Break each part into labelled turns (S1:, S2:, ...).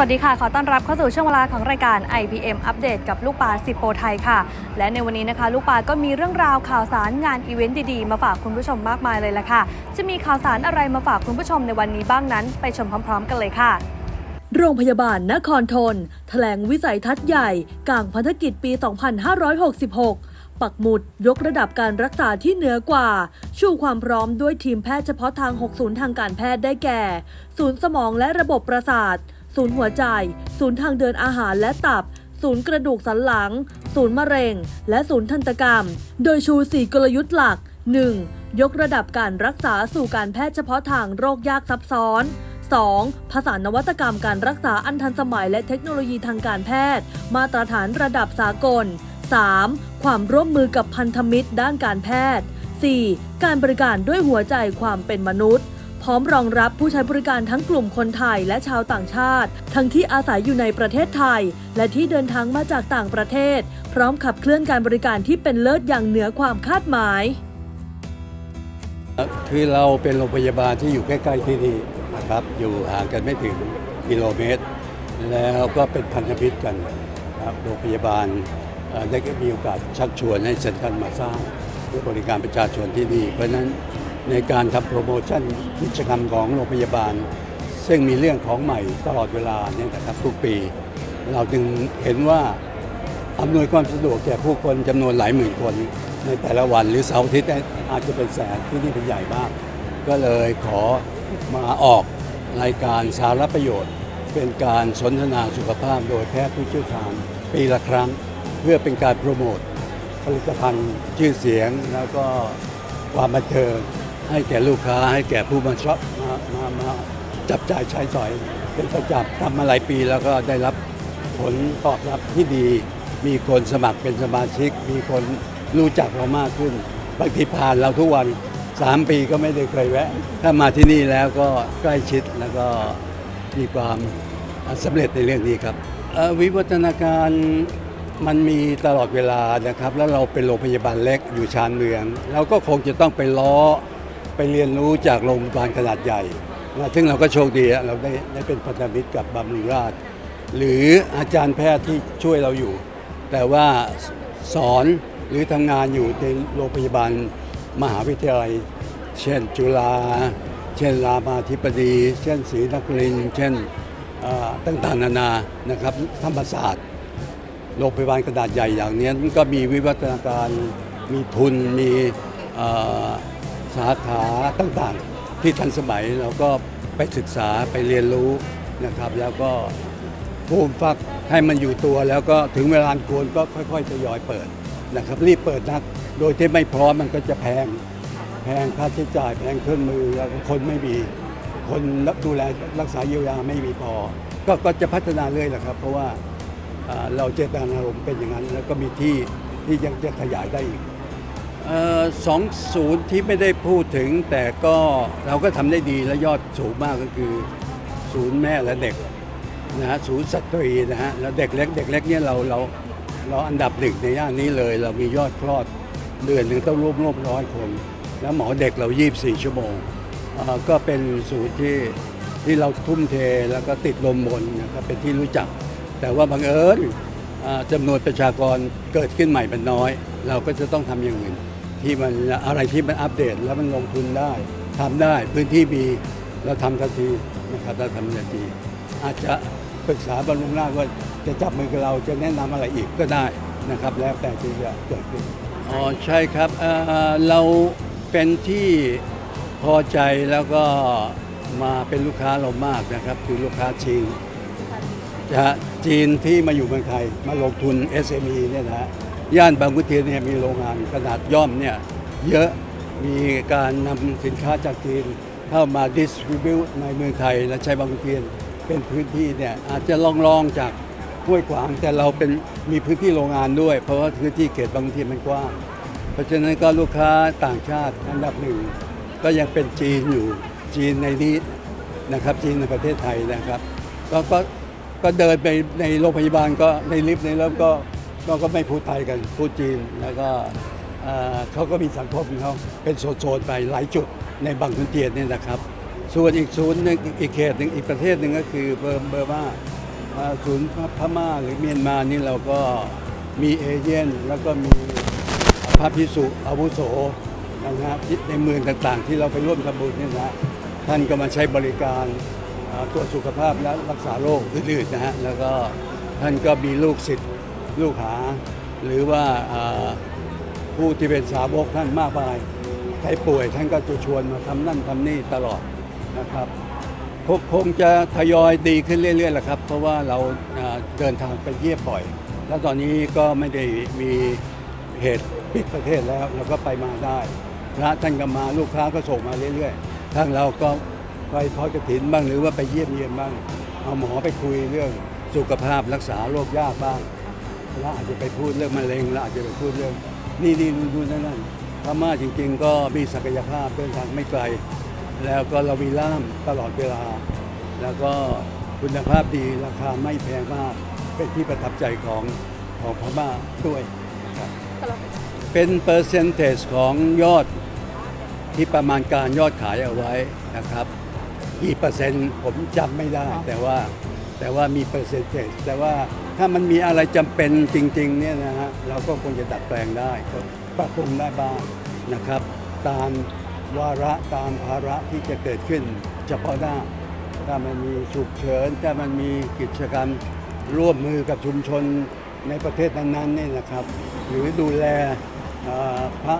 S1: วัสดีค่ะ ขอต้อนรับเข้าสู่ช่วงเวลาของรายการ IPM อัปเดตกับลูกปลาสิโปไทยค่ะ และในวันนี้นะคะ ลูกปลาก็มีเรื่องราวข่าวสารงานอีเวนต์ดีๆ มาฝากคุณผู้ชมมากมายเลยละค่ะ จะมีข่าวสารอะไรมาฝากคุณผู้ชมในวันนี้บ้างนั้น ไปชมพร้อม ๆ กันเลยค่ะโรงพยาบาลนครทนแถลงวิสัยทัศน์ใหญ่กลางพันธกิจปี 2566 ปักหมุดยกระดับการรักษาที่เหนือกว่า ชูความพร้อมด้วยทีมแพทย์เฉพาะทาง6ศูนย์ทางการแพทย์ได้แก่ ศูนย์สมองและระบบประสาท ศูนย์หัวใจ ศูนย์ทางเดินอาหารและตับ ศูนย์กระดูกสันหลัง ศูนย์มะเร็ง และศูนย์ทันตกรรม โดยชู 4 กลยุทธ์หลัก 1. ยกระดับการรักษาสู่การแพทย์เฉพาะทางโรคยากซับซ้อน 2. ผสานนวัตกรรมการรักษาอันทันสมัยและเทคโนโลยีทางการแพทย์ มาตรฐานระดับสากล 3. ความร่วมมือกับพันธมิตรด้านการแพทย์ 4. การบริการด้วยหัวใจความเป็นมนุษย์ ร้อมรองรับผู้ใช้บริการทั้งกลุ่มคนไทยและชาวต่างชาติ ทั้งที่อาศัยอยู่ในประเทศไทย และที่เดินทางมาจากต่างประเทศ พร้อมขับเคลื่อนการบริการที่เป็นเลิศอย่างเหนือความคาดหมาย
S2: คือเราเป็นโรงพยาบาลที่อยู่ใกล้ๆที่นี่นะครับอยู่ห่างกันไม่ถึงกิโลเมตร แล้วก็เป็นพันธมิตรกันครับโรงพยาบาลได้มีโอกาสชักชวนให้เซ็นทรัลมาสร้างเพื่อบริการประชาชนที่นี่เพราะนั้น ในการทำโปรโมชั่นกิจกรรมของโรงพยาบาล ซึ่งมีเรื่องของใหม่ตลอดเวลาเนี่ยนะครับทุกปี เราจึงเห็นว่าอำนวยความสะดวกแก่ผู้คนจำนวนหลายหมื่นคน ในแต่ละวันหรือเสาร์อาทิตย์อาจจะเป็นแสนที่นี่เป็นใหญ่มาก ก็เลยขอมาออกรายการสาระประโยชน์ เป็นการสนทนาสุขภาพโดยแพทย์ผู้เชี่ยวชาญปีละครั้ง เพื่อเป็นการโปรโมทผลิตภัณฑ์ชื่อเสียงแล้วก็ความบันเทิง ให้แก่ลูกค้าให้แก่ผู้มาชอบมามามาจับจ่ายใช้สอย เป็นประจำทำมาหลายปีแล้วก็ได้รับผลตอบรับที่ดี มีคนสมัครเป็นสมาชิก มีคนรู้จักเรามากขึ้นบางทีผ่านเราทุกวัน 3 ปีก็ไม่ได้เคยแวะ ถ้ามาที่นี่แล้วก็ใกล้ชิดแล้วก็มีความสำเร็จในเรื่องนี้ครับวิวัฒนาการมันมีตลอดเวลานะครับ แล้วเราเป็นโรงพยาบาลเล็กอยู่ชานเมือง เราก็คงจะต้องไปล้อ ไปเรียนรู้จากโรงพยาบาลขนาดใหญ่นะซึ่งเราก็โชคดีเราได้ได้เป็นพันธมิตรกับบำรุงราษฎร์หรืออาจารย์แพทย์ที่ช่วยเราอยู่ แต่ว่าสอนหรือทำงานอยู่ในโรงพยาบาลมหาวิทยาลัย เช่นจุฬาเช่นรามาธิบดี เช่นศรีนครินทร์เช่นเอ่อต่างๆนานานะครับธรรมศาสตร์โรงพยาบาลขนาดใหญ่อย่างนี้ก็มีวิวัฒนาการมีทุนมี สาขาต่างๆ ที่ทันสมัยเราก็ไปศึกษาไปเรียนรู้นะครับ แล้วก็ภูมิฟักให้มันอยู่ตัว แล้วก็ถึงเวลาควรก็ค่อยๆทยอยเปิดนะครับ รีบเปิดนัก โดยที่ไม่พร้อมมันก็จะแพงแพงค่าใช้จ่ายแพงเครื่องมือแล้วก็คนไม่มี คนรับดูแลรักษาเยียวยาไม่มีพอ ก็ก็จะพัฒนาเรื่อยแหละครับ เพราะว่าอ่าเราเจตนารมณ์เป็นอย่างนั้น แล้วก็มีที่ที่ยังจะขยายได้อีก สองศูนย์ที่ไม่ได้พูดถึง แต่ก็เราก็ทำได้ดีและยอดสูงมากก็คือ ศูนย์แม่และเด็กนะฮะศูนย์สตรีนะฮะแล้วเด็กเล็กเด็กเล็กเนี่ยเราเราเราอันดับหนึ่งในย่านนี้เลย เรามียอดคลอดเดือนหนึ่งต้องร่วมร่วมร้อยคน แล้วหมอเด็กเรา 24 ชั่วโมงก็เป็นศูนย์ที่ที่เราทุ่มเทแล้วก็ติดลมบนนะครับเป็นที่รู้จัก แต่ว่าบังเอิญจำนวนประชากรเกิดขึ้นใหม่มันน้อย เราก็จะต้องทำอย่างอื่น ที่มันอะไรที่มันอัปเดตแล้วมันลงทุนได้ทำได้พื้นที่มีเราทำทันทีนะครับเราทำทันทีอาจจะปรึกษาบรรลุงราชว่าจะจับมือกับเราจะแนะนำอะไรอีกก็ได้นะครับ แล้วแต่ที่จะเกิดขึ้นอ๋อใช่ครับเอ่อเราเป็นที่พอใจแล้วก็มาเป็นลูกค้าเรามากนะครับ คือลูกค้าจีนจะจีนที่มาอยู่เมืองไทยมาลงทุน SME เนี่ยนะฮะ ย่านบางขุนเทียนเนี่ยมีโรงงานขนาดย่อมเนี่ยเยอะมีการนำสินค้าจากจีนเข้ามาดิส r i บิวในเมืองไทยและใช้บางขุนเทียนเป็นพื้นที่เนี่ยอาจจะลองลองจากห้วยขวางแต่เราเป็นมีพื้นที่โรงงานด้วย เพราะว่าพื้นที่เขตบางขุนเทียนมันกว้างเพราะฉะนั้นก็ลูกค้าต่างชาติอันดับหนึ่งก็ยังเป็นจีนอยู่จีนในนี้นะครับจีนในประเทศไทยนะครับก็ก็ก็เดินไปในโรงพยาบาลก็ในลิฟต์ในแล้วก็ ก็ก็ไม่พูดไทยกันพูดจีนแล้วก็เขาก็มีสังคมของเขาเป็นโซนๆไปหลายจุดในบางขุนเทียนนี่นะครับ ส่วนอีกศูนย์หนึงอีกเขตหนึ่งอีกประเทศหนึ่งก็คือเบอร์เบอร์มาอ่าศูนย์พม่าหรือเมียนมานี่เราก็มีเอเย่นแล้วก็มีพระพิสุอาวุโสนะฮะในเมืองต่างๆ ที่เราไปร่วมทำบุญเนี่ยนะท่านก็มาใช้บริการตรวจสุขภาพและรักษาโรคอื่นๆนะฮะแล้วก็ท่านก็มีลูกศิษย์ ลูกหา หรือว่าผู้ที่เป็นสาวกท่านมากมายใครป่วยท่านก็จะชวนมาทำนั่นทำนี่ตลอดนะครับคงจะทยอยดีขึ้นเรื่อยๆแหละครับ เพราะว่าเราอ่าเดินทางไปเยี่ยมบ่อย แล้วตอนนี้ก็ไม่ได้มีเหตุปิดประเทศแล้วเราก็ไปมาได้พระท่านก็มาลูกค้าก็ส่งมาเรื่อยๆทางเราก็ไปทอดกระถินบ้างหรือว่าไปเยี่ยมเยียนบ้าง เอาหมอไปคุยเรื่องสุขภาพรักษาโรคยากบ้าง แล้วอาจจะไปพูดเรื่องมะเร็งแล้วอาจจะไปพูดเรื่องนี่นี่นู่นนี่นั่นนั่นพม่าจริง ๆ ก็มีศักยภาพเดินทางไม่ไกล แล้วก็เรามีล่ามตลอดเวลา แล้วก็คุณภาพดีราคาไม่แพงมาก เป็นที่ประทับใจของของพม่าด้วยครับเป็นเปอร์เซนเทจของยอดที่ประมาณการยอดขายเอาไว้นะครับกี่เปอร์เซ็นต์ผมจำไม่ได้แต่ว่า แต่ว่ามีเปอร์เซนเทจแต่ว่าถ้ามันมีอะไรจำเป็นจริงๆเนี่ยนะฮะเราก็คงจะดัดแปลงได้ก็ปรับปรุงได้บ้างนะครับ ตามวาระตามภาระที่จะเกิดขึ้น เฉพาะหน้า ถ้ามันมีฉุกเฉินถ้ามันมีกิจกรรมร่วมมือกับชุมชนในประเทศนั้นๆเนี่ยนะครับ หรือดูแลพระ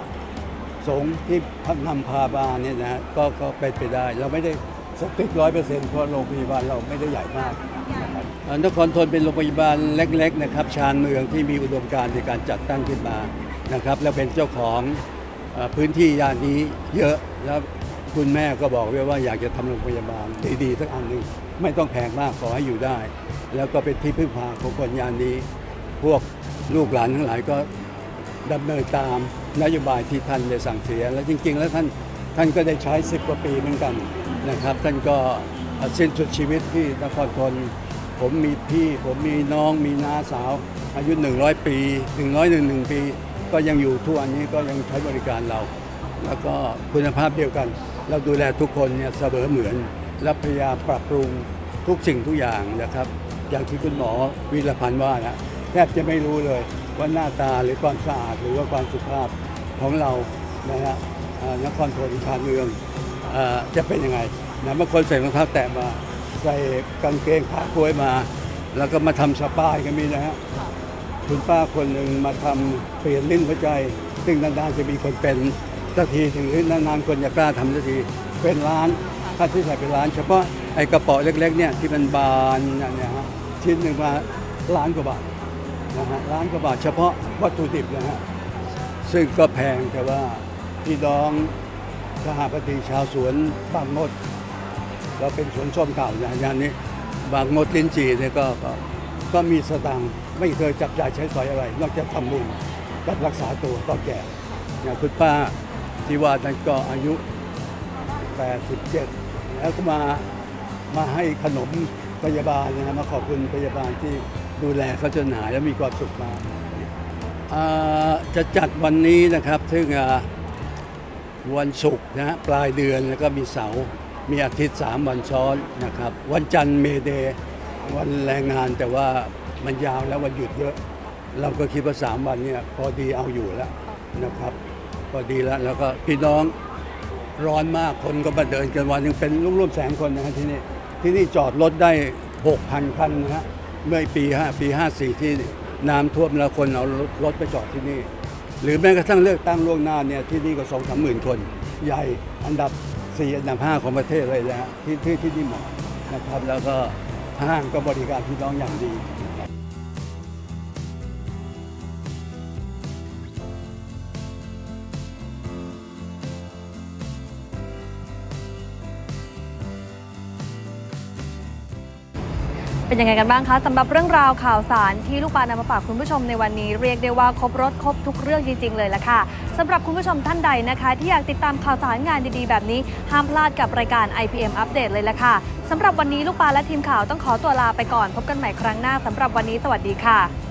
S2: สงฆ์ที่พันำพาบาเนี่ยนะก็ก็เป็นไปได้เราไม่ได้ สติ๊กร้อยเปอร์เซ็นต์เพราะโรงพยาบาลเราไม่ได้ใหญ่มากนครับเอ่อนครทนเป็นโรงพยาบาลเล็กๆนะครับชานเมืองที่มีอุดมการณ์ในการจัดตั้งขึ้นมานะครับ แล้วเป็นเจ้าของอพื้นที่ย่านนี้เยอะแล้วคุณแม่ก็บอกไว้ว่าอยากจะทำโรงพยาบาลดีๆสักอันหนึ่งไม่ต้องแพงมากขอให้อยู่ได้ แล้วก็เป็นที่พึ่งพาของคนย่านนี้ พวกลูกหลานทั้งหลายก็ดำเนินตามนโยบายที่ท่านได้สั่งเสีย แล้วจริง ๆ แล้วท่าน ท่านก็ได้ใช้10กว่าปีเหมือนกันนะครับ ท่านก็สิ้นสุดชีวิตที่นครทนผมมีพี่ ผมมีน้องมีน้าสาว อายุ 100 ปี 101 ปี ก็ยังอยู่ทุกวันนี้ก็ยังใช้บริการเรา แล้วก็คุณภาพเดียวกัน เราดูแลทุกคนเนี่ยเสมอเหมือน และพยายามปรับปรุงทุกสิ่งทุกอย่างนะครับ อย่างที่คุณหมอวีรพันธ์ว่านะแทบจะไม่รู้เลยว่าหน้าตาหรือความสะอาดหรือว่าความสุภาพของเรานะฮะ นครทนชานเมืองอจะเป็นยังไงนะบางคนใส่รองเท้าแตะมา ใส่กางเกงขากล้วยมา แล้วก็มาทำสปายกันมีนะฮะคุณป้าคนหนึ่งมาทำเปลี่ยนลิ้นหัวใจ ซึ่งนานๆจะมีคนเป็นสักทีถึงหรือนานๆคนจะกล้าทำสักทีเป็นล้านค่าใช้จ่ายเป็นล้าน เฉพาะไอ้กระป๋าเล็กๆเนี่ยที่มันบานเนี่ยฮะชิ้นหนึ่งมาล้านกว่าบาทนะฮะล้านกว่าบาทเฉพาะวัตถุดิบนะฮะซึ่งก็แพงแต่ว่า พี่น้องสหปฏิชาวสวนบางมด เราเป็นสวนส้มเก่าอย่างย่านนี้ บางมดลิ้นจีเนี่ยก็ก็ก็มีสตังค์ไม่เคยจับจ่ายใช้สอยอะไร นอกจากทำบุญกับรักษาตัวก็แก่อย่างคุณป้าที่ว่าท่านก็อายุ 87 แล้วก็มามาให้ขนมพยาบาลนะฮะมาขอบคุณพยาบาลที่ดูแลเขาจนหายแล้วมีความสุขมากจะจัดวันนี้นะครับ ซึ่งอ วันศุกร์นะปลายเดือนแล้วก็มีเสาร์มีอาทิตย์ 3 วันซ้อนนะครับ วันจันทร์เมเดย์วันแรงงานแต่ว่ามันยาวแล้ววันหยุดเยอะ เราก็คิดว่า 3 วันเนี่ยพอดีเอาอยู่แล้วนะครับ พอดีแล้วแล้วก็พี่น้องร้อนมากคนก็มาเดินกันวันหนึงเป็นร่วมๆแสนคนนะฮะที่นี่ที่นี่จอดรถได้ 6,000 คันนะฮะเมื่อปี5ปี 54 ที่น้ำท่วมแล้วคนเอารถไปจอดที่นี่ หรือแม้กระทั่งเลือกตั้งล่วงหน้าเนี่ยที่นี่ก็สองสามหมื่นคน ใหญ่อันดับ 4 อันดับ 5 ของประเทศเลยนะฮะที่ที่ที่นี่เหมาะนะครับแล้วก็ห้างก็บริการพี่น้องอย่างดี
S1: เป็นยังไงกันบ้างคะสำหรับเรื่องราวข่าวสารที่ลูกปลานำมาฝากคุณผู้ชมในวันนี้เรียกได้ว่าครบรถครบทุกเรื่องจริง ๆ เลยละค่ะสำหรับคุณผู้ชมท่านใดนะคะ ที่อยากติดตามข่าวสารงานดีๆ แบบนี้ ห้ามพลาดกับรายการ IPM อัปเดตเลยละค่ะสำหรับวันนี้ลูกปลาและทีมข่าวต้องขอตัวลาไปก่อน พบกันใหม่ครั้งหน้าสำหรับวันนี้สวัสดีค่ะ